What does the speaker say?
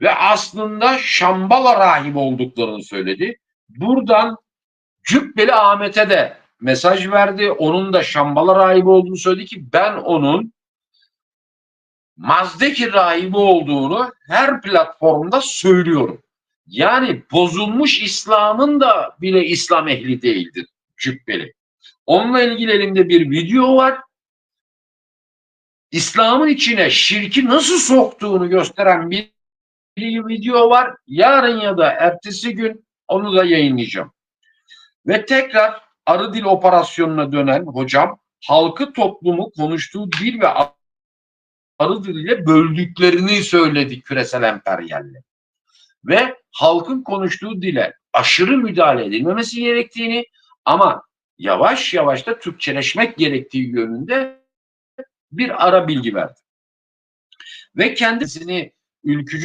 ve aslında Şambala rahibi olduklarını söyledi. Buradan Cübbeli Ahmet'e de mesaj verdi. Onun da Şambala rahibi olduğunu söyledi ki ben onun Mazdeki rahibi olduğunu her platformda söylüyorum. Yani bozulmuş İslam'ın da bile İslam ehli değildir Cübbeli. Onunla ilgili elimde bir video var. İslam'ın içine şirki nasıl soktuğunu gösteren bir, bir video var. Yarın ya da ertesi gün onu da yayınlayacağım. Ve tekrar arı dil operasyonuna dönen hocam halkı toplumu konuştuğu dil ve arı diliyle böldüklerini söyledi küresel emperyalle. Ve halkın konuştuğu dile aşırı müdahale edilmemesi gerektiğini ama yavaş yavaş da Türkçeleşmek gerektiği yönünde bir ara bilgi verdi. Ve kendisini ülkücü